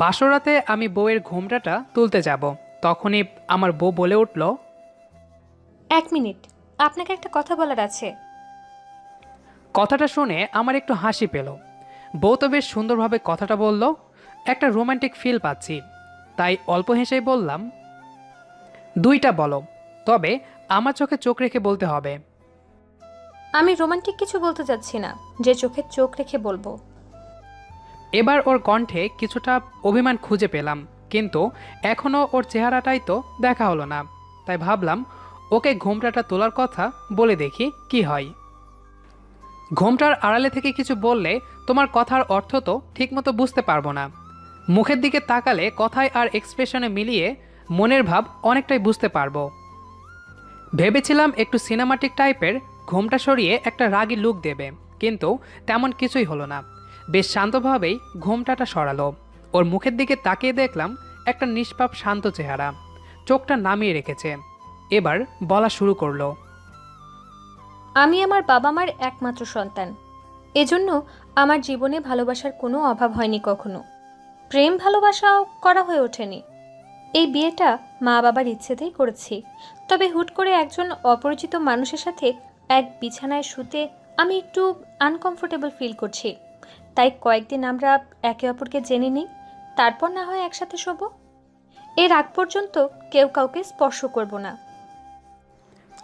বাসরাতে আমি বউয়ের ঘোমটাটা তুলতে যাব। তখনই আমার বউ বলে উঠল এক মিনিট আপনাকে একটা কথা বলার আছে। কথাটা শুনে আমার একটু হাসি পেল। বউ তো বেশ সুন্দরভাবে কথাটা বলল একটা রোমান্টিক ফিল পাচ্ছি। তাই অল্প হেসেই বললাম দুইটা বলো তবে আমার চোখে চোখ রেখে বলতে হবে। আমি রোমান্টিক কিছু বলতে চাচ্ছি না যে চোখে চোখ রেখে বলব। এবার ওর কণ্ঠে কিছুটা অভিমান খুঁজে পেলাম, কিন্তু এখনও ওর চেহারাটাই তো দেখা হলো না। তাই ভাবলাম, ওকে ঘোমটাটা তোলার কথা বলে দেখি কি হয়। ঘোমটার আড়ালে থেকে কিছু বললে তোমার কথার অর্থ তো ঠিকমতো বুঝতে পারব না। মুখের দিকে তাকালে কথায় আর এক্সপ্রেশনে মিলিয়ে মনের ভাব অনেকটাই বুঝতে পারব। ভেবেছিলাম একটু সিনেমাটিক টাইপের ঘোমটা সরিয়ে একটা রাগী লুক দেবে, কিন্তু তেমন কিছুই হলো না। বেশ শান্তভাবেই ঘোমটাটা সরালো। ওর মুখের দিকে তাকিয়ে দেখলাম একটা নিষ্পাপ শান্ত চেহারা। চোখটা নামিয়ে রেখেছে। এবার বলা শুরু করল। আমি আমার বাবা মার একমাত্র সন্তান। এজন্য আমার জীবনে ভালোবাসার কোনো অভাব হয়নি কখনো। প্রেম ভালোবাসাও করা হয়ে ওঠেনি। এই বিয়েটা মা বাবার ইচ্ছেতেই করেছি। তবে হুট করে একজন অপরিচিত মানুষের সাথে এক বিছানায় শুতে আমি একটু আনকমফোর্টেবল ফিল করছি। তাই কয়েকদিন আমরা একে অপরকে জেনে নিই, তারপর না হয় একসাথে শোবো। এর আগ পর্যন্ত কেউ কাউকে স্পর্শ করব না।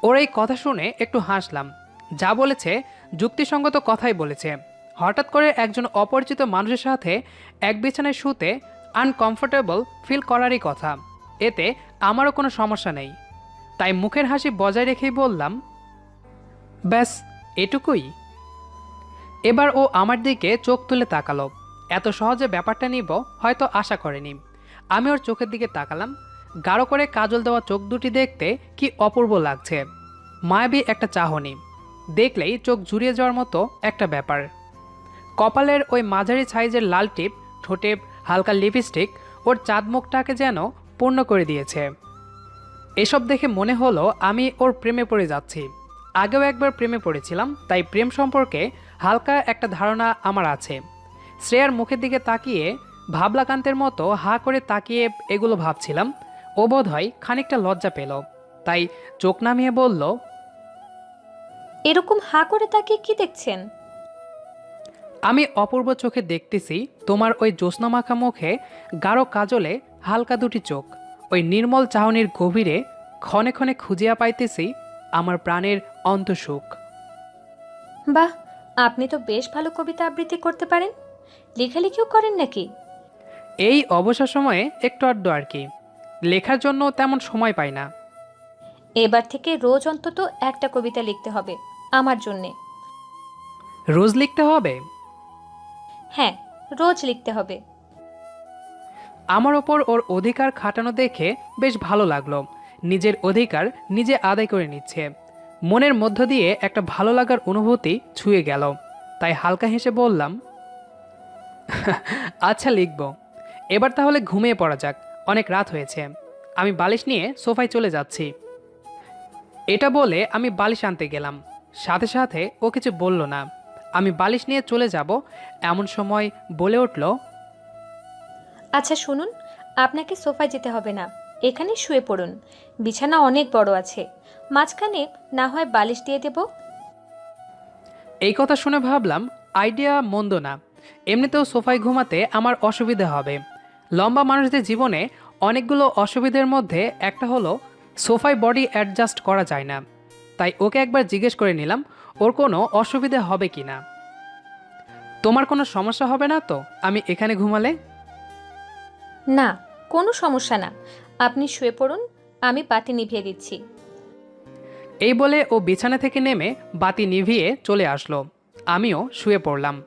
ওর এই কথা শুনে একটু হাসলাম। যা বলেছে, যুক্তিসঙ্গত কথাই বলেছে। হঠাৎ করে একজন অপরিচিত মানুষের সাথে এক বিছানায় শুতে আনকমফোর্টেবল ফিল করারই কথা। এতে আমারও কোনো সমস্যা নেই। তাই মুখের হাসি বজায় রেখেই বললাম, ব্যাস, এটুকুই। এবার ও আমার দিকে চোখ তুলে তাকালো। এত সহজে ব্যাপারটা নিব, হয়তো আশা করেনি। আমি ওর চোখের দিকে তাকালাম। গাঢ় করে কাজল দেওয়া চোখ দুটি দেখতে কি অপূর্ব লাগছে। মায়াবী একটা চাহনি। দেখলেই চোখ জুড়িয়ে যাওয়ার মতো একটা ব্যাপার। কপালের ওই মাঝারি সাইজের লাল টিপ, ঠোঁটে হালকা লিপস্টিক, ওর চাঁদ মুখটাকে যেন পূর্ণ করে দিয়েছে। এসব দেখে মনে হলো আমি ওর প্রেমে পড়ে যাচ্ছি। আগেও একবার প্রেমে পড়েছিলাম, তাই প্রেম সম্পর্কে হালকা একটা ধারণা আমার আছে। শ্রেয়ার মুখের দিকে তাকিয়ে ভাবলাকান্তের মতো হা করে তাকিয়ে এগুলো ভাবছিলাম। ও বোধ হয় খানিকটা লজ্জা পেল। তাই চোখ নামিয়ে বলল এরকম হাঁ করে তাকিয়ে কি দেখছেন? আমি অপূর্ব চোখে দেখতেছি তোমার ওই জ্যোৎস্নামাখা মুখে গাঢ় কাজলে হালকা দুটি চোখ। ওই নির্মল চাহনির গভীরে ক্ষণে ক্ষণে খুঁজিয়া পাইতেছি আমার প্রাণের অন্তঃসুখ। বাহ আপনি তো বেশ ভালো কবিতা আবৃত্তি করতে পারেন। লেখালেখিও করেন নাকি? এই অবসর সময়ে একটু আধটু আর কি। লেখার জন্য তেমন সময় পাই না। এবার থেকে রোজ অন্তত একটা কবিতা লিখতে হবে আমার জন্যে। রোজ লিখতে হবে? হ্যাঁ রোজ লিখতে হবে। আমার ওপর ওর অধিকার খাটানো দেখে বেশ ভালো লাগল। নিজের অধিকার নিজে আদায় করে নিচ্ছে। মনের মধ্য দিয়ে একটা ভালো লাগার অনুভূতি ছুঁয়ে গেল। তাই হালকা হেসে বললাম আচ্ছা লিখব। এবার তাহলে ঘুমিয়ে পড়া যাক। অনেক রাত হয়েছে। আমি বালিশ নিয়ে সোফায় চলে যাচ্ছি। এটা বলে আমি বালিশ আনতে গেলাম। সাথে সাথে ও কিছু বলল না। আমি বালিশ নিয়ে চলে যাব। এমন সময় বলে উঠল আচ্ছা শুনুন। আপনাকে সোফায় যেতে হবে না। এখানে শুয়ে পড়ুন। বিছানা অনেক বড় আছে। মাঝখানে না হয় বালিশ দিয়ে দেব। এই কথা শুনে ভাবলাম আইডিয়া মন্দ না। এমনিতেও সোফায় ঘুমাতে আমার অসুবিধা হবে। লম্বা মানুষদের জীবনে অনেকগুলো অসুবিধার মধ্যে একটা হলো সোফায় বডি অ্যাডজাস্ট করা যায় না। তাই ওকে একবার জিজ্ঞেস করে নিলাম ওর কোনো অসুবিধা হবে কি না? তোমার কোনো সমস্যা হবে না তো? আমি এখানে ঘুমালে? না কোনো সমস্যা না। আপনি শুয়ে পড়ুন, আমি বাতি নিভিয়ে দিচ্ছি। এই বলে ও বিছানা থেকে নেমে বাতি নিভিয়ে চলে আসলো। আমিও শুয়ে পড়লাম।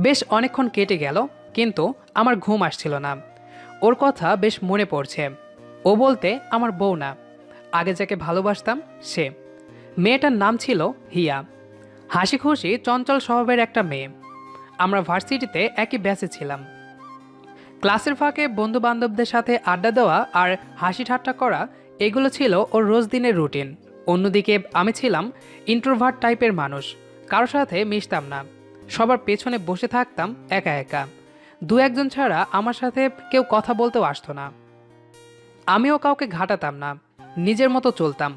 বেশ অনেকক্ষণ কেটে গেল, কিন্তু আমার ঘুম আসছিল না। ওর কথা বেশ মনে পড়ছে। ও বলতে, আমার বউ না। আগে যাকে ভালোবাসতাম, সে। মেয়েটার নাম ছিল হিয়া। হাসি খুশি চঞ্চল স্বভাবের একটা মেয়ে। আমরা ভার্সিটিতে একই ব্যাচে ছিলাম। ক্লাসের ফাঁকে বন্ধু বান্ধবদের সাথে আড্ডা দেওয়া আর হাসি ঠাট্টা করা, এগুলো ছিল ওর রোজ দিনের রুটিন। অন্যদিকে আমি ছিলাম ইন্ট্রোভার্ট টাইপের মানুষ কারোর সাথে মিশতাম না। সবার পেছনে বসে থাকতাম একা একা। দু একজন ছাড়া আমার সাথে কেউ কথা বলতেও আসতো না। আমিও কাউকে ঘাটাতাম না, নিজের মতো চলতাম।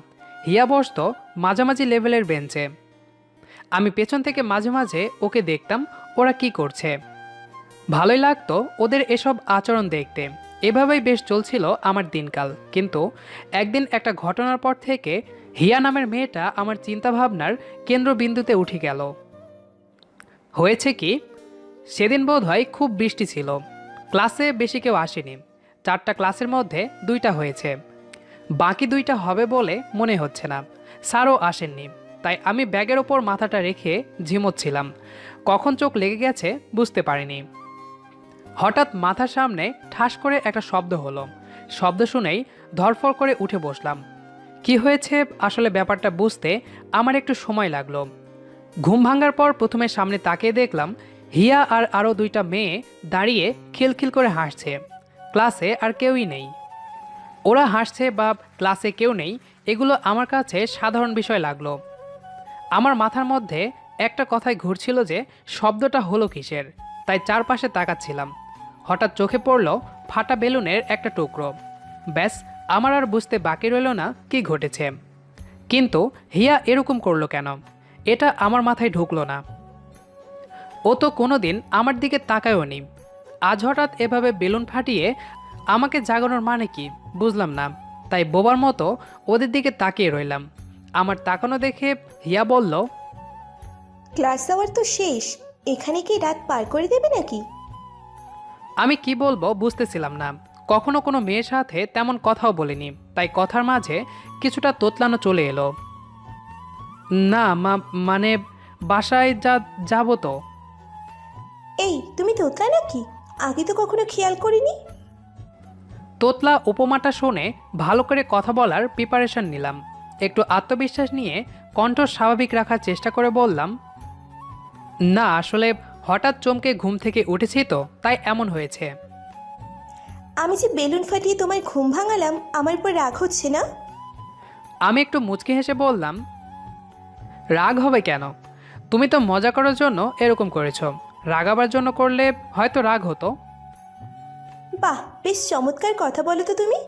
হিয়া বসতো মাঝামাঝি লেভেলের বেঞ্চে। আমি পেছন থেকে মাঝে মাঝে ওকে দেখতাম, ওরা কি করছে। ভালোই লাগতো ওদের এসব আচরণ দেখতে। এভাবেই বেশ চলছিল আমার দিনকাল। কিন্তু একদিন একটা ঘটনার পর থেকে হিয়া নামের মেয়েটা আমার চিন্তাভাবনার কেন্দ্রবিন্দুতে উঠে গেল। হয়েছে কি, সেদিন বোধ হয় খুব বৃষ্টি ছিল। ক্লাসে বেশি কেউ আসেনি। চারটা ক্লাসের মধ্যে দুইটা হয়েছে। বাকি দুইটা হবে বলে মনে হচ্ছে না। স্যারও আসেননি। তাই আমি ব্যাগের ওপর মাথাটা রেখে ঝিমোচ্ছিলাম। কখন চোখ লেগে গেছে বুঝতে পারিনি। হঠাৎ মাথার সামনে ঠাস করে একটা শব্দ হলো। শব্দ শুনেই ধরফর করে উঠে বসলাম। কি হয়েছে? আসলে ব্যাপারটা বুঝতে আমার একটু সময় লাগল। ঘুম ভাঙার পর প্রথমে সামনে তাকিয়ে দেখলাম, হিয়া আর আরও দুইটা মেয়ে দাঁড়িয়ে খিলখিল করে হাসছে। ক্লাসে আর কেউই নেই। ওরা হাসছে বা ক্লাসে কেউ নেই, এগুলো আমার কাছে সাধারণ বিষয় লাগল। আমার মাথার মধ্যে একটা কথাই ঘুরছিল যে, শব্দটা হলো কিসের? তাই চারপাশে তাকাচ্ছিলাম। হঠাৎ চোখে পড়ল ফাটা বেলুনের একটা টুকরো। ব্যাস, আমার আর বুঝতে বাকি রইল না কি ঘটেছে। কিন্তু হিয়া এরকম করল কেন? এটা আমার মাথায় ঢুকলো না। ও তো কোনো দিন আমার দিকে তাকায়ও নি আজ হঠাৎ এভাবে বেলুন ফাটিয়ে আমাকে জাগানোর মানে কি বুঝলাম না। তাই বোবার মতো ওদের দিকে তাকিয়ে রইলাম। আমার তাকানো দেখে হিয়া বলল, ক্লাস আওয়ার তো শেষ। এখানে কি রাত পার করে দেবে নাকি? আমি কি বলব বুঝতেছিলাম না। কখনো কোনো মেয়ের সাথে তেমন কথাও বলিনি তাই কথার মাঝে কিছুটা তোতলানো চলে এলো। না মা মানে বাসায় যা যাব তো। এই তুমি তোতলা নাকি? আগে তো কখনো খেয়াল করিনি? তোতলা উপমাটা শুনে ভালো করে কথা বলার প্রিপারেশন নিলাম। একটু আত্মবিশ্বাস নিয়ে কণ্ঠ স্বাভাবিক রাখার চেষ্টা করে বললাম না আসলে হঠাৎ চমকে ঘুম থেকে উঠেছি তো তাই এমন হয়েছে। আমি যে বেলুন ফাটিয়ে তোমার ঘুম ভাঙালাম আমার উপর রাগ হচ্ছে না? আমি একটু মুচকি হেসে বললাম রাগ হবে কেন? তুমি তো মজা করার জন্য এরকম করেছ। রাগাবার জন্য করলে হয়তো রাগ হতো। বাহ বেশ চমৎকার কথা বলো তো তুমি।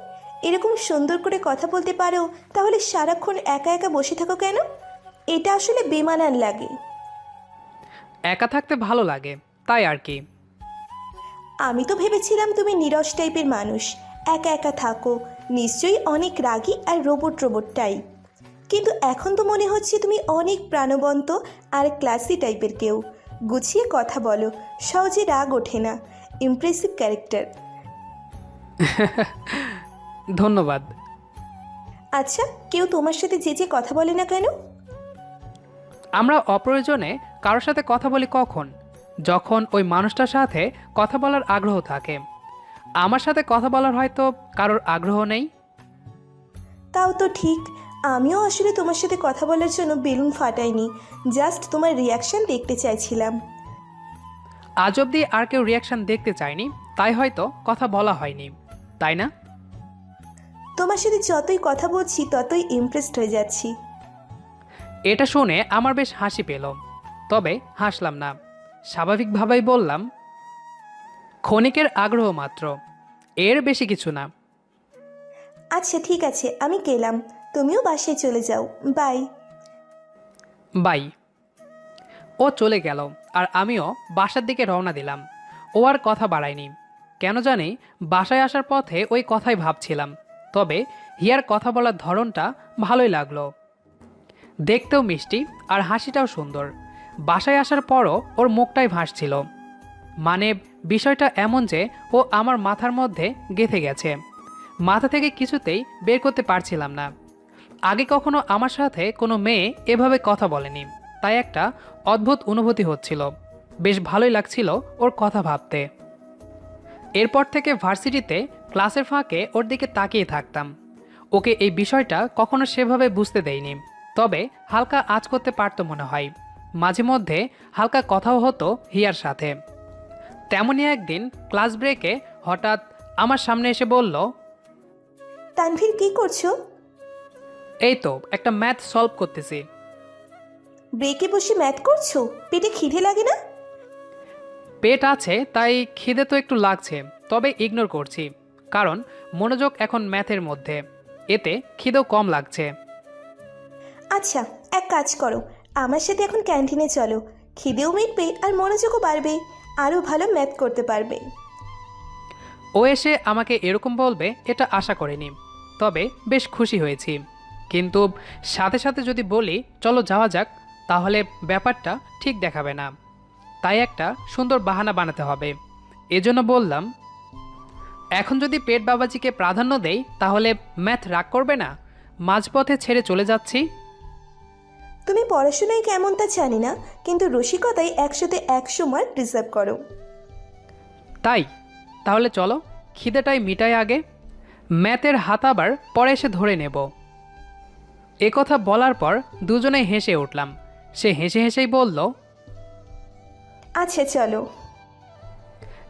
এরকম সুন্দর করে কথা বলতে পারো তাহলে সারাক্ষণ একা একা বসে থাকো কেন? এটা আসলে বেমানান লাগে। একা থাকতে ভালো লাগে তাই আর কি। আমি তো ভেবেছিলাম তুমি নিরস টাইপের মানুষ একা একা থাকো নিশ্চয়ই অনেক রাগী আর রোবট রোবট টাইপ কিন্তু এখন তো মনে হচ্ছে তুমি অনেক প্রাণবন্ত আর ক্লাসি টাইপের কেউ। গুছিয়ে কথা বলো সহজে রাগ ওঠে না ইমপ্রেসিভ ক্যারেক্টার ধন্যবাদ। আচ্ছা কেউ তোমার সাথে যে যে কথা বলে না কেন? আমরা অপ্রয়োজনে কারোর সাথে কথা বলি কখন? যখন ওই মানুষটার সাথে কথা বলার আগ্রহ থাকে। আমার সাথে কথা বলার হয়তো কারোর আগ্রহ নেই। তাও তো ঠিক। আমিও আসলে তোমার সাথে কথা বলার জন্য বেলুন ফাটাইনি। জাস্ট তোমার রিয়াকশন দেখতে চাইছিলাম। আজ অবধি আর কেউ রিয়াকশন দেখতে চায়নি। তাই হয়তো কথা বলা হয়নি। তাই না? তোমার সাথে যতই কথা বলছি ততই ইমপ্রেসড হয়ে যাচ্ছি। এটা শুনে আমার বেশ হাসি পেল। তবে হাসলাম না। স্বাভাবিকভাবেই বললাম ক্ষণিকের আগ্রহ মাত্র এর বেশি কিছু না। আচ্ছা ঠিক আছে আমি গেলাম। তুমিও বাসায় চলে যাও। বাই। বাই। ও চলে গেল আর আমিও বাসার দিকে রওনা দিলাম। ও আর কথা বাড়ায়নি। কেন জানি বাসায় আসার পথে ওই কথাই ভাবছিলাম তবে হিয়ার কথা বলার ধরনটা ভালোই লাগল। দেখতেও মিষ্টি আর হাসিটাও সুন্দর। বাসায় আসার পরও ওর মুখটাই ভাসছিল। মানে বিষয়টা এমন যে ও আমার মাথার মধ্যে গেঁথে গেছে। মাথা থেকে কিছুতেই বের করতে পারছিলাম না। আগে কখনো আমার সাথে কোনো মেয়ে এভাবে কথা বলেনি। তাই একটা অদ্ভুত অনুভূতি হচ্ছিল। বেশ ভালোই লাগছিল ওর কথা ভাবতে। এরপর থেকে ভার্সিটিতে ক্লাসের ফাঁকে ওর দিকে তাকিয়ে থাকতাম। ওকে এই বিষয়টা কখনো সেভাবে বুঝতে দেয়নি তবে হালকা আজ করতে পারতো মনে হয়। মাঝে মধ্যে হালকা কথাও হতো হিয়ার সাথে। তেমনই একদিন ক্লাস ব্রেকে হঠাৎ আমার সামনে এসে বলল তানভীর কি করছ? এই তো একটা ম্যাথ সলভ করতেছি। ব্রেকে বসে ম্যাথ করছ? পেটে খিদে লাগে না? পেট আছে তাই খিদে তো একটু লাগছে তবে ইগনোর করছি কারণ মনোযোগ এখন ম্যাথের মধ্যে এতে খিদেও কম লাগছে। আচ্ছা এক কাজ করো আমার সাথে এখন ক্যান্টিনে চলো। খিদেও মিটবে আর মনোযোগও বাড়বে। আরও ভালো ম্যাথ করতে পারবে। ও এসে আমাকে এরকম বলবে, এটা আশা করিনি। তবে বেশ খুশি হয়েছি। কিন্তু সাথে সাথে যদি বলি, চলো যাওয়া যাক, তাহলে ব্যাপারটা ঠিক দেখাবে না। তাই একটা সুন্দর বাহানা বানাতে হবে। এজন্য বললাম, এখন যদি পেট বাবাজিকে প্রাধান্য দেই, তাহলে ম্যাথ রাগ করবে না? মাঝপথে ছেড়ে চলে যাচ্ছি। তুমি পড়াশোনায় কেমন তা জানি না কিন্তু রসিকতায় একশোতে একশো মার্ক ডিজার্ভ করো। তাই? তাহলে চলো খিদেটাই মিটাই আগে। ম্যাথের হাত আবার পরে এসে ধরে নেব। এ কথা বলার পর দুজনেই হেসে উঠলাম। সে হেসে হেসেই বলল আচ্ছা চলো।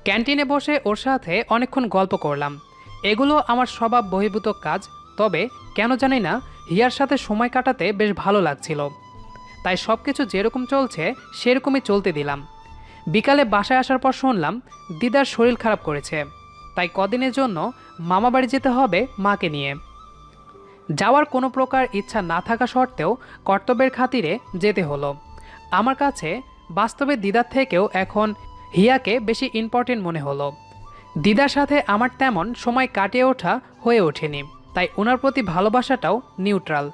ক্যান্টিনে বসে ওর সাথে অনেকক্ষণ গল্প করলাম। এগুলো আমার স্বভাব বহির্ভূত কাজ তবে কেন জানি না হিয়ার সাথে সময় কাটাতে বেশ ভালো লাগছিল। তাই সব কিছু যেরকম চলছে, সেরকমই চলতে দিলাম। বিকালে বাসায় আসার পর শুনলাম, দিদার শরীর খারাপ করেছে। তাই কদিনের জন্য মামা বাড়ি যেতে হবে মাকে নিয়ে। যাওয়ার কোনো প্রকার ইচ্ছা না থাকা সত্ত্বেও কর্তব্যের খাতিরে যেতে হলো। আমার কাছে বাস্তবে দিদার থেকেও এখন হিয়াকে বেশি ইম্পর্টেন্ট মনে হলো। দিদার সাথে আমার তেমন সময় কাটিয়ে ওঠা হয়ে ওঠেনি, তাই ওনার প্রতি ভালোবাসাটাও নিউট্রাল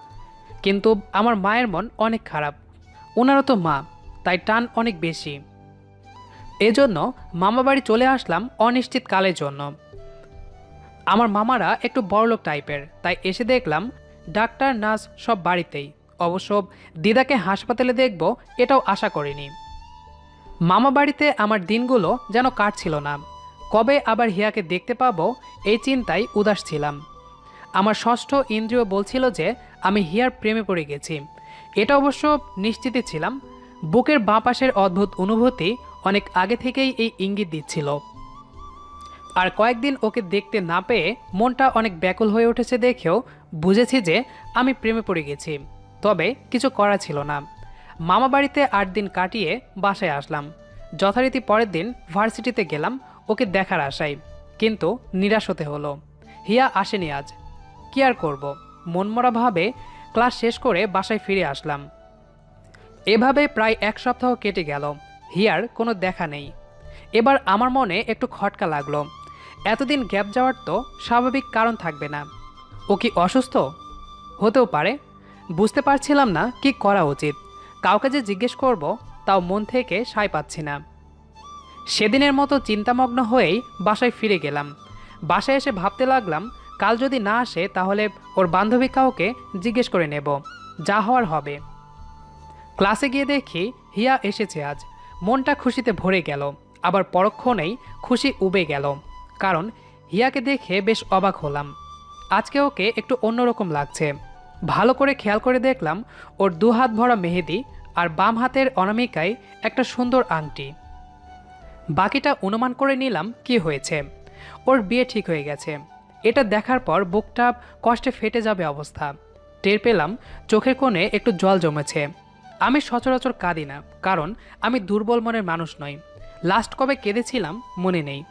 কিন্তু আমার মায়ের মন অনেক খারাপ। ওনারও তো মা, তাই টান অনেক বেশি। এজন্য মামাবাড়ি চলে আসলাম অনিশ্চিত কালের জন্য। আমার মামারা একটু বড়লোক টাইপের, তাই এসে দেখলাম ডাক্তার, নার্স সব বাড়িতেই। অবশ্য দিদাকে হাসপাতালে দেখব, এটাও আশা করিনি। মামা বাড়িতে আমার দিনগুলো যেন কাটছিল না। কবে আবার হিয়াকে দেখতে পাবো, এই চিন্তায় উদাস ছিলাম। আমার ষষ্ঠ ইন্দ্রিয় বলছিল যে, আমি হিয়ার প্রেমে পড়ে গেছি। এটা অবশ্য নিশ্চিতই ছিলাম, বুকের বাঁ পাশের অদ্ভুত অনুভূতি অনেক আগে থেকেই এই ইঙ্গিত দিচ্ছিল। আর কয়েকদিন ওকে দেখতে না পেয়ে মনটা অনেক ব্যাকুল হয়ে উঠেছে দেখেও বুঝেছি যে আমি প্রেমে পড়ে গেছি। তবে কিছু করা ছিল না। মামা বাড়িতে আট দিন কাটিয়ে বাসায় আসলাম। যথারীতি পরের দিন ভার্সিটিতে গেলাম ওকে দেখার আশায়। কিন্তু নিরাশ হতে হলো। হিয়া আসেনি আজ। কি আর করব? মনমরাভাবে ক্লাস শেষ করে বাসায় ফিরে আসলাম। এভাবে প্রায় এক সপ্তাহ কেটে গেল। হিয়ার, কোনো দেখা নেই। এবার আমার মনে একটু খটকা লাগল। এতদিন গ্যাপ যাওয়ার তো স্বাভাবিক কারণ থাকবে না। ও কি অসুস্থ? হতেও পারে। বুঝতে পারছিলাম না কি করা উচিত। কাউকে যে জিজ্ঞেস করব, তাও মন থেকে সায় পাচ্ছি না। সেদিনের মতো চিন্তামগ্ন হয়েই বাসায় ফিরে গেলাম। বাসায় এসে ভাবতে লাগলাম কাল যদি না আসে, তাহলে ওর বান্ধবী কাউকে জিজ্ঞেস করে নেব, যা হওয়ার হবে। ক্লাসে গিয়ে দেখি হিয়া এসেছে আজ। মনটা খুশিতে ভরে গেল, আবার পরক্ষণেই খুশি উবে গেল। কারণ হিয়াকে দেখে বেশ অবাক হলাম। আজকে ওকে একটু অন্যরকম লাগছে। ভালো করে খেয়াল করে দেখলাম, ওর দু হাত ভরা মেহেদি আর বাম হাতের অনামিকায় একটা সুন্দর আংটি। বাকিটা অনুমান করে নিলাম কি হয়েছে। ওর বিয়ে ঠিক হয়ে গেছে। এটা দেখার পর বুকটা কষ্টে ফেটে যাবে অবস্থা। টের পেলাম চোখের কোণে একটু জল জমেছে। আমি সচরাচর কাঁদি না, কারণ আমি দুর্বল মনের মানুষ নই। লাস্ট কবে কেঁদেছিলাম মনে নেই।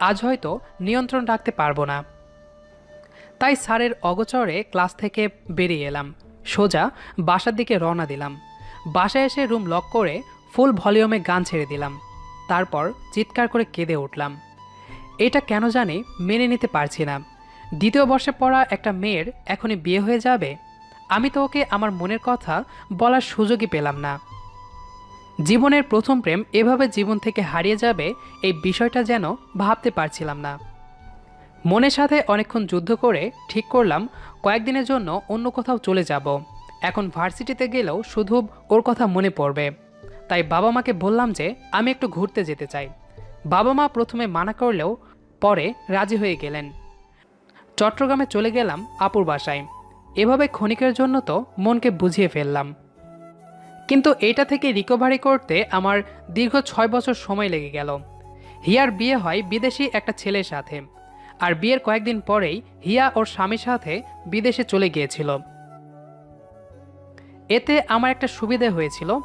আজ হয়তো নিয়ন্ত্রণ রাখতে পারব না। তাই স্যারের অগচরে ক্লাস থেকে বেরিয়ে এলাম। সোজা বাসার দিকে রওনা দিলাম। বাসায় এসে রুম লক করে ফুল ভলিউমে গান ছেড়ে দিলাম। তারপর চিৎকার করে কেঁদে উঠলাম। এটা কেন জানি মেনে নিতে পারছি না। দ্বিতীয় বর্ষে পড়া একটা মেয়ের এখনই বিয়ে হয়ে যাবে। আমি তো ওকে আমার মনের কথা বলার সুযোগই পেলাম না। জীবনের প্রথম প্রেম এভাবে জীবন থেকে হারিয়ে যাবে এই বিষয়টা যেন ভাবতে পারছিলাম না। মনের সাথে অনেকক্ষণ যুদ্ধ করে ঠিক করলাম, কয়েকদিনের জন্য অন্য কোথাও চলে যাব। এখন ভার্সিটিতে গেলেও শুধু ওর কথা মনে পড়বে। তাই বাবা মাকে বললাম যে, আমি একটু ঘুরতে যেতে চাই। বাবা মা প্রথমে মানা করলেও পরে রাজি হয়ে গেলেন। চট্টগ্রামে চলে গেলাম আপুর বাসায়। এভাবে ক্ষণিকের জন্য তো মনকে বুঝিয়ে ফেললাম। কিন্তু এটা থেকে রিকভারি করতে আমার দীর্ঘ ছয় বছর সময় লেগে গেল। হিয়ার বিয়ে হয় বিদেশি একটা ছেলের সাথে। আর বিয়ের কয়েকদিন পরেই হিয়া ওর স্বামীর সাথে বিদেশে চলে গিয়েছিল। এতে আমার একটা সুবিধে হয়েছিল,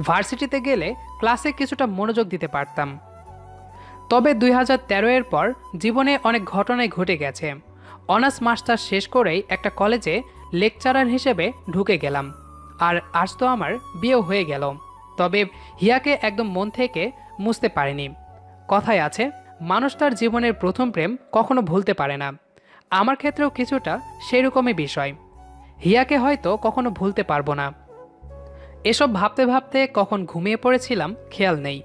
ভার্সিটিতে গেলে ক্লাসে কিছুটা মনোযোগ দিতে পারতাম। তবে দুই হাজার তেরো এর পর জীবনে অনেক ঘটনাই ঘটে গেছে। অনার্স মাস্টার শেষ করেই একটা কলেজে লেকচারার হিসেবে ঢুকে গেলাম। আর আজ তো আমার বিয়েও হয়ে গেল। তবে হিয়াকে একদম মন থেকে মুছতে পারিনি। কথায় আছে, মানুষ তার জীবনের প্রথম প্রেম কখনো ভুলতে পারে না। আমার ক্ষেত্রেও কিছুটা সেরকমই বিষয়। হিয়াকে হয়তো কখনো ভুলতে পারব না। এসব ভাবতে ভাবতে কখন ঘুমিয়ে পড়েছিলাম, খেয়াল নেই।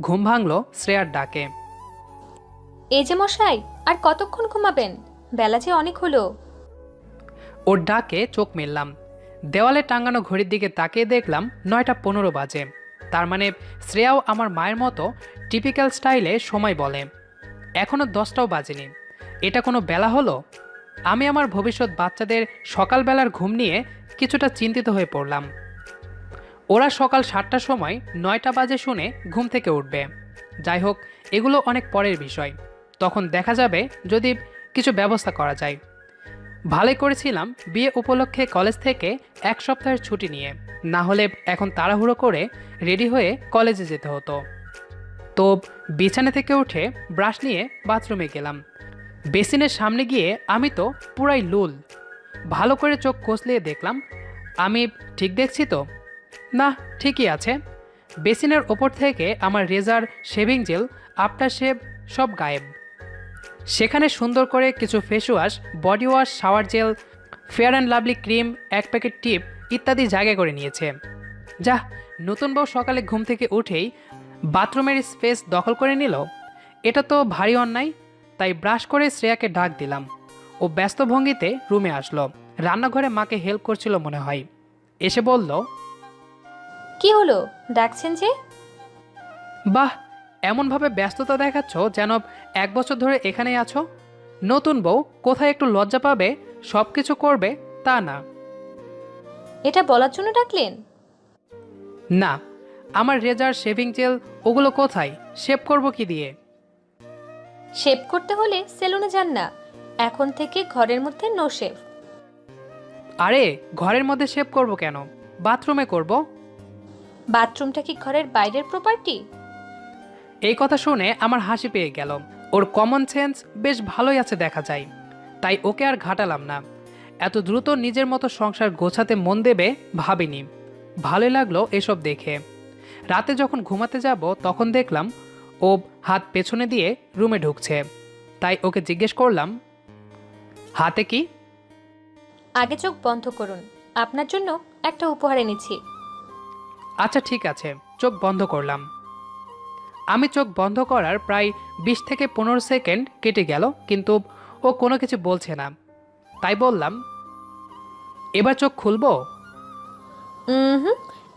ঘুম ভাঙল শ্রেয়ার ডাকে। এই যে মশাই আর কতক্ষণ ঘুমাবেন? বেলা যে অনেক হলো। ওর ডাকে চোখ মেললাম। দেওয়ালে টাঙানো ঘড়ির দিকে তাকিয়ে দেখলাম নয়টা পনেরো বাজে। তার মানে শ্রেয়াও আমার মায়ের মতো টিপিক্যাল স্টাইলে সময় বলে। এখনও দশটাও বাজেনি। এটা কোনো বেলা হলো? আমি আমার ভবিষ্যৎ বাচ্চাদের সকালবেলার ঘুম নিয়ে কিছুটা চিন্তিত হয়ে পড়লাম। ওরা সকাল সাতটার সময় নয়টা বাজে শুনে ঘুম থেকে উঠবে। যাই হোক, এগুলো অনেক পরের বিষয়। তখন দেখা যাবে যদি কিছু ব্যবস্থা করা যায়। ভালোই করেছিলাম বিয়ে উপলক্ষে কলেজ থেকে এক সপ্তাহের ছুটি নিয়ে। না হলে এখন তাড়াহুড়ো করে রেডি হয়ে কলেজে যেতে হতো। তো বিছানা থেকে উঠে ব্রাশ নিয়ে বাথরুমে গেলাম। বেসিনের সামনে গিয়ে আমি তো পুরাই লুল। ভালো করে চোখ কষলিয়ে দেখলাম, আমি ঠিক দেখছি তো? না, ঠিকই আছে। বেসিনের ওপর থেকে আমার razor, shaving gel after shave সব গায়েব। সেখানে সুন্দর করে কিছু face wash body wash shower gel fair and lovely cream এক প্যাকেট টিপ ইত্যাদি জায়গা করে নিয়েছে। যা, নতুন বউ সকালে ঘুম থেকে উঠেই বাথরুমের স্পেস দখল করে নিল। এটা তো ভারী অন্যায়, তাই ব্রাশ করে শ্রেয়াকে ডাক দিলাম। ও ব্যস্ত ভঙ্গিতে রুমে আসলো। রান্নাঘরে মাকে হেল্প করছিল মনে হয়। এসে বলল কি হলো? ডাকছেন যে? বাহ এমনভাবে ব্যস্ততা দেখাচ্ছ যেন এক বছর ধরে এখানেই আছো? নতুন বউ কোথায় একটু লজ্জা পাবে? সব কিছু করবে তা না। এটা বলার জন্য ডাকলেন? না আমার রেজার শেভিং জেল ওগুলো কোথায়? শেভ করব কি দিয়ে? শেভ করতে হলে সেলুনে যান না। এখন থেকে ঘরের মধ্যে নো শেভ। আরে ঘরের মধ্যে শেভ করব কেন? বাথরুমে করব? বাথরুমটা কি ঘরের বাইরের প্রপার্টি এই কথা শুনে আমার হাসি পেয়ে গেল। ওর কমন সেন্স বেশ ভালোই আছে দেখা যায়। তাই ওকে আর ঘাটালাম না। এত দ্রুত নিজের মতো সংসার গোছাতে মন দেবে ভাবিনি। ভালোই লাগল এসব দেখে। রাতে যখন ঘুমাতে যাব তখন দেখলাম ও হাত পেছনে দিয়ে রুমে ঢুকছে। তাই ওকে জিজ্ঞেস করলাম হাতে কি? আগে চোখ বন্ধ করুন। আপনার জন্য একটা উপহার এনেছি। আচ্ছা ঠিক আছে চোখ বন্ধ করলাম। আমি চোখ বন্ধ করার প্রায় বিশ থেকে পনেরো সেকেন্ড কেটে গেল কিন্তু ও কোনো কিছু বলছে না। তাই বললাম এবার চোখ খুলবো? হুম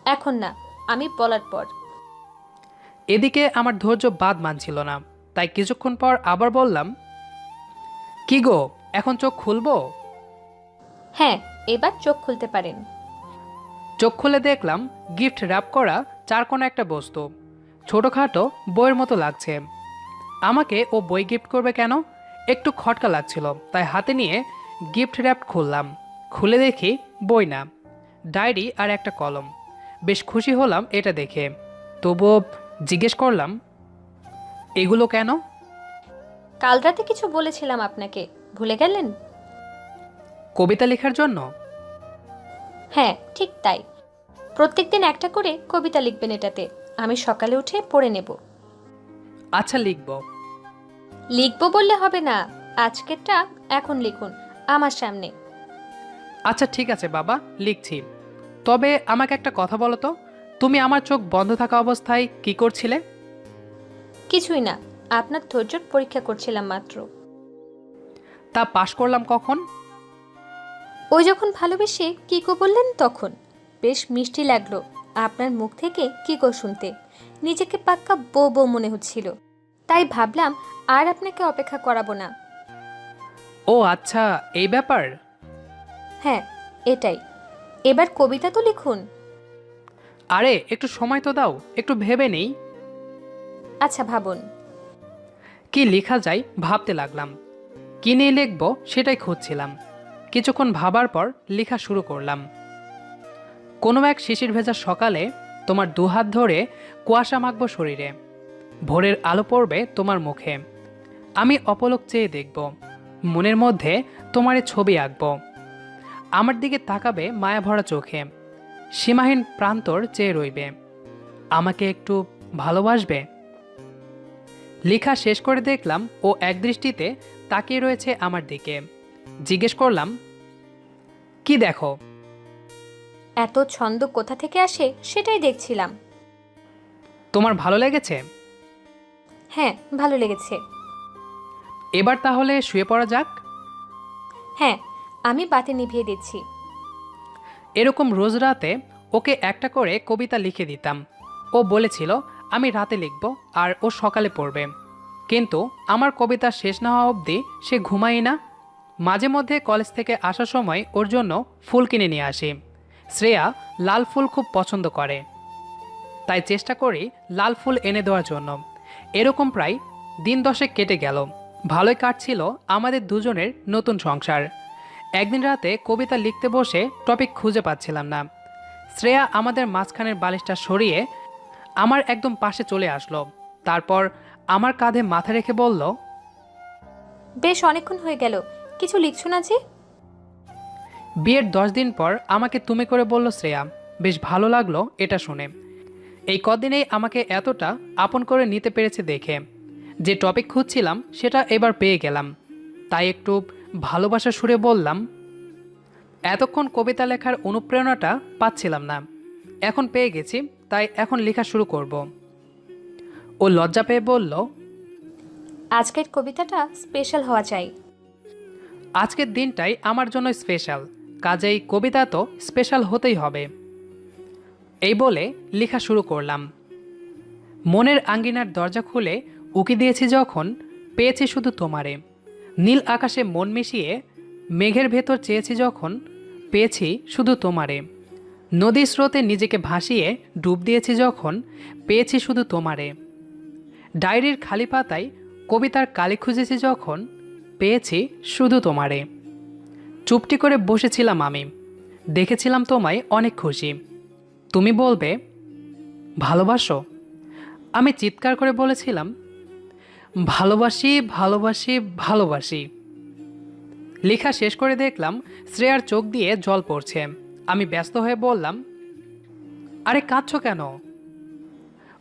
এখন না আমি বলার পর। এদিকে আমার ধৈর্য বাদ মানছিল না তাই কিছুক্ষণ পর আবার বললাম কি গো এখন চোখ খুলবো? হ্যাঁ এবার চোখ খুলতে পারেন। চোখ খুলে দেখলাম গিফট র্যাপ করা চারকোনা একটা বস্তু। ছোটোখাটো বইয়ের মতো লাগছে। আমাকে ও বই গিফট করবে কেন? একটু খটকা লাগছিল তাই হাতে নিয়ে গিফট র্যাপ খুললাম। খুলে দেখি বই না ডায়েরি আর একটা কলম। বেশ খুশি হলাম এটা দেখে। তবুও জিজ্ঞেস করলাম এগুলো কেন? কাল রাতে কিছু বলেছিলাম আপনাকে ভুলে গেলেন? কবিতা লেখার জন্য? হ্যাঁ ঠিক তাই। প্রত্যেকদিন একটা করে কবিতা লিখবেন এটাতে। আমি সকালে উঠে পড়ে নেব। আচ্ছা লিখব। লিখব বললে হবে না। আজকেরটা এখন লিখুন আমার সামনে। আচ্ছা ঠিক আছে বাবা লিখছি। তবে আমাকে একটা কথা বলো তো তুমি আমার চোখ বন্ধ থাকা অবস্থায় কি করছিলে? কিছুই না আপনার ধৈর্যর পরীক্ষা করছিলাম মাত্র। তা পাশ করলাম কখন? ওই যখন ভালোবেসে কিকো বললেন তখন। বেশ মিষ্টি লাগল আপনার মুখ থেকে কিকো শুনতে। নিজেকে পাক্কা বউ বউ মনে হচ্ছিল। তাই ভাবলাম আর আপনাকে অপেক্ষা করাবো না। ও আচ্ছা এই ব্যাপার? হ্যাঁ এটাই। এবার কবিতা তো লিখুন। আরে একটু সময় তো দাও একটু ভেবে নেই। আচ্ছা ভাবুন। কি লেখা যায় ভাবতে লাগলাম। কি নিয়ে লিখব সেটাই খুঁজছিলাম। কিছুক্ষণ ভাবার পর লেখা শুরু করলাম। কোনো এক শিশির ভেজা সকালে তোমার দুহাত ধরে কুয়াশা মাখবো শরীরে। ভোরের আলো পড়বে তোমার মুখে। আমি অপলক চেয়ে দেখব। মনের মধ্যে তোমার ছবি আঁকব। আমার দিকে তাকাবে মায়া ভরা চোখে। সীমাহীন প্রান্তর চেয়ে রইবে। আমাকে একটু ভালোবাসবে? লেখা শেষ করে দেখলাম ও একদৃষ্টিতে তাকিয়ে রয়েছে আমার দিকে। জিজ্ঞেস করলাম, কি দেখো? এত ছন্দ কোথা থেকে আসে সেটাই দেখছিলাম। তোমার ভালো লেগেছে? হ্যাঁ ভালো লেগেছে। এবার তাহলে শুয়ে পড়া যাক। হ্যাঁ আমি বাতি নিভিয়ে দিচ্ছি। এরকম রোজ রাতে ওকে একটা করে কবিতা লিখে দিতাম। ও বলেছিল আমি রাতে লিখব আর ও সকালে পড়বে। কিন্তু আমার কবিতা শেষ না হওয়া অবধি সে ঘুমাই না। মাঝে মধ্যে কলেজ থেকে আসার সময় ওর জন্য ফুল কিনে নিয়ে আসি। শ্রেয়া লাল ফুল খুব পছন্দ করে। তাই চেষ্টা করি লাল ফুল এনে দেওয়ার জন্য। এরকম প্রায় দিন দশেক কেটে গেল। ভালোই কাটছিল আমাদের দুজনের নতুন সংসার। একদিন রাতে কবিতা লিখতে বসে টপিক খুঁজে পাচ্ছিলাম না। শ্রেয়া আমাদের মাঝখানের বালিশটা সরিয়ে আমার একদম পাশে চলে আসলো। তারপর আমার কাঁধে মাথা রেখে বলল, বেশ, অনেকক্ষণ হয়ে গেল। কিছু লিখছো না যে? বিয়ের দশ দিন পর আমাকে তুমি করে বলল শ্রেয়া বেশ ভালো লাগল এটা শুনে। এই কদিনেই আমাকে এতটা আপন করে নিতে পেরেছে দেখে। যে টপিক খুঁজছিলাম সেটা এবার পেয়ে গেলাম। তাই একটু ভালোবাসা সুরে বললাম এতক্ষণ কবিতা লেখার অনুপ্রেরণাটা পাচ্ছিলাম না। এখন পেয়ে গেছি তাই এখন লেখা শুরু করব। ও লজ্জা পেয়ে বলল আজকের কবিতাটা স্পেশাল হওয়া চাই। আজকের দিনটাই আমার জন্য স্পেশাল কাজেই কবিতা তো স্পেশাল হতেই হবে। এই বলে লেখা শুরু করলাম। মনের আঙ্গিনার দরজা খুলে উকি দিয়েছি যখন, পেয়েছি শুধু তোমারে। নীল আকাশে মন মিশিয়ে মেঘের ভেতর চেয়েছি যখন, পেয়েছি শুধু তোমারে। নদী স্রোতে নিজেকে ভাসিয়ে ডুব দিয়েছি যখন, পেয়েছি শুধু তোমারে। ডায়েরির খালি পাতায় কবিতার কালি খুঁজেছি যখন, পেয়েছি শুধু তোমারে। চুপটি করে বসেছিলাম আমি। দেখেছিলাম তোমায় অনেক খুশি। তুমি বলবে, ভালোবাসো? আমি চিৎকার করে বলেছিলাম, ভালোবাসি ভালোবাসি ভালোবাসি। লেখা শেষ করে দেখলাম শ্রেয়ার চোখ দিয়ে জল পড়ছে। আমি ব্যস্ত হয়ে বললাম, আরে কাঁদছো কেন?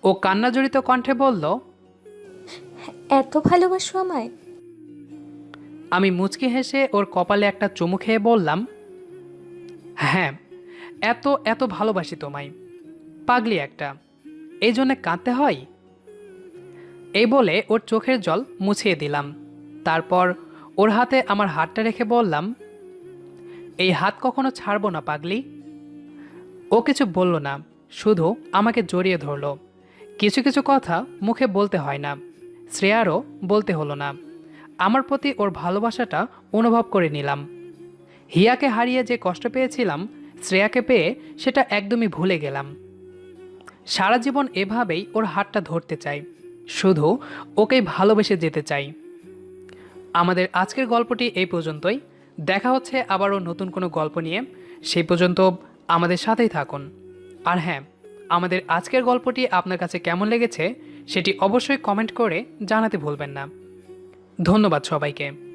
ও কান্নাজড়িত কণ্ঠে বলল, এত ভালোবাসো আমায়? আমি মুচকি হেসে ওর কপালে একটা চুমু খেয়ে বললাম হ্যাঁ এত এত ভালোবাসি তোমায়। পাগলি একটা। এই জন্যে কাঁদতে হয়? এই বলে ওর চোখের জল মুছিয়ে দিলাম। তারপর ওর হাতে আমার হাতটা রেখে বললাম, এই হাত কখনো ছাড়বো না পাগলি। ও কিছু বলল না, শুধু আমাকে জড়িয়ে ধরলো। কিছু কিছু কথা মুখে বলতে হয় না। শ্রেয়ারও বলতে হলো না। আমার প্রতি ওর ভালোবাসাটা অনুভব করে নিলাম। হিয়াকে হারিয়ে যে কষ্ট পেয়েছিলাম, শ্রেয়াকে পেয়ে সেটা একদমই ভুলে গেলাম। সারা জীবন এভাবেই ওর হাতটা ধরতে চাই, শুধু ওকেই ভালোবেসে যেতে চাই। আমাদের আজকের গল্পটি এই পর্যন্তই। দেখা হচ্ছে আবারও নতুন কোনো গল্প নিয়ে। সেই পর্যন্ত আমাদের সাথেই থাকুন। আর হ্যাঁ আমাদের আজকের গল্পটি আপনার কাছে কেমন লেগেছে, সেটি অবশ্যই কমেন্ট করে জানাতে ভুলবেন না। ধন্যবাদ সবাইকে।